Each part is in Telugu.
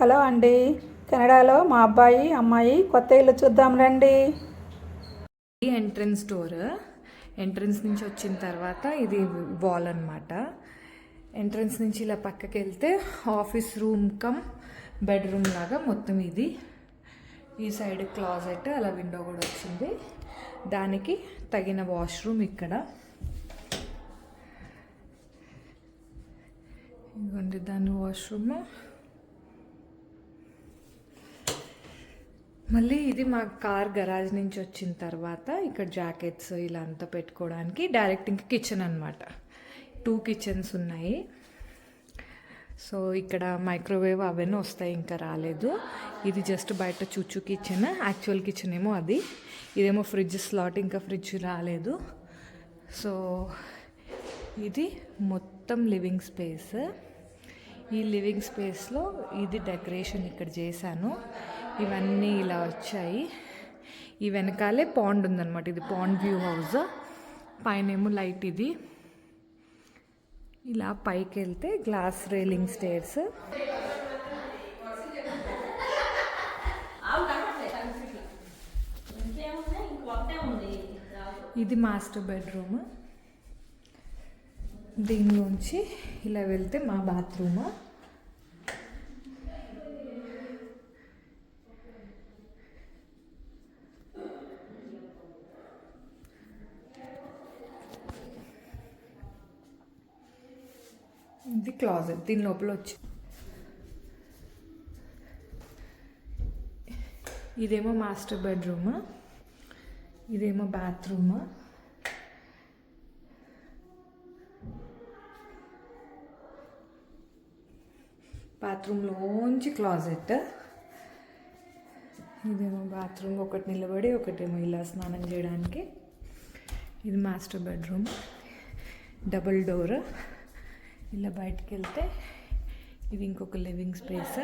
హలో అండి. కెనడాలో మా అబ్బాయి అమ్మాయి కొత్త ఇల్లు చూద్దాం రండి. ఈ ఎంట్రన్స్ డోర్ ఎంట్రన్స్ నుంచి వచ్చిన తర్వాత ఇది వాల్ అనమాట ఎంట్రన్స్ నుంచి ఇలా పక్కకి వెళ్తే ఆఫీస్ రూమ్ కమ్ బెడ్రూమ్ లాగా మొత్తం ఇది. ఈ సైడ్ క్లాజెట్ అలా విండో కూడా వచ్చింది. దానికి తగిన వాష్రూమ్ ఇక్కడ. ఇదిగోండి దాని వాష్రూమ్. మళ్ళీ ఇది మా కార్ గరాజ్ నుంచి వచ్చిన తర్వాత ఇక్కడ జాకెట్స్ ఇలా అంతా పెట్టుకోవడానికి డైరెక్ట్ ఇంక కిచెన్ అనమాట టూ కిచెన్స్ ఉన్నాయి. సో ఇక్కడ మైక్రోవేవ్ అవన్నీ వస్తాయి ఇంకా రాలేదు. ఇది జస్ట్ బయట చుచ్చు కిచెన్ యాక్చువల్ కిచెన్ ఏమో అది. ఇదేమో ఫ్రిడ్జ్ స్లాట్ ఇంకా ఫ్రిడ్జ్ రాలేదు. సో ఇది మొత్తం లివింగ్ స్పేస్ ఈ లివింగ్ స్పేస్లో ఇది డెకరేషన్ ఇక్కడ చేశాను. ఇవన్నీ ఇలా వచ్చాయి. ఈ వెనకాలే పాండ్ ఉందన్నమాట. ఇది పాండ్ వ్యూ హౌస్ పైనేమో లైట్ ఇది. ఇలా పైకి వెళ్తే గ్లాస్ రైలింగ్ స్టేర్స్ ఇది మాస్టర్ బెడ్రూమ్ దీనిలోంచి ఇలా వెళ్తే మా బాత్రూమ్ ఇది క్లాజెట్. దీని లోపల వచ్చి. ఇదేమో మాస్టర్ బెడ్రూమ్. ఇదేమో బాత్రూమ్. బాత్రూంలోంచి క్లాజెట్. ఇదేమో బాత్రూమ్. ఒకటి నిలబడి ఒకటేమో ఇలా స్నానం చేయడానికి. ఇది మాస్టర్ బెడ్రూమ్. Double door. ఇలా బయటికి వెళ్తే ఇది ఇంకొక లివింగ్ స్పేస్?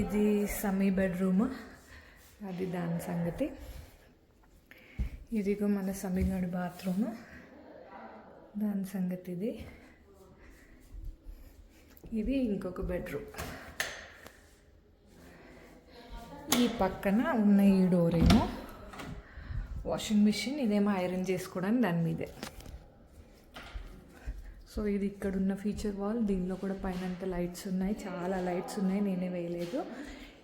ఇది సమీ బెడ్రూమ్? అది దాని సంగతి. ఇదిగో మన సమీగడి బాత్రూమ్. దాని సంగతి ఇది ఇది ఇంకొక బెడ్రూమ్. ఈ పక్కన ఉన్న ఈ డోర్ ఏమో వాషింగ్ మిషన్ ఇదేమో ఐరన్ చేసుకోవడానికి దాని మీదే. సో ఇది ఇక్కడ ఉన్న ఫీచర్ వాల్ దీనిలో కూడా పైన లైట్స్ ఉన్నాయి. చాలా లైట్స్ ఉన్నాయి. నేనే వేయలేదు.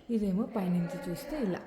ఇదేమో పైనుంచి చూస్తే ఇలా.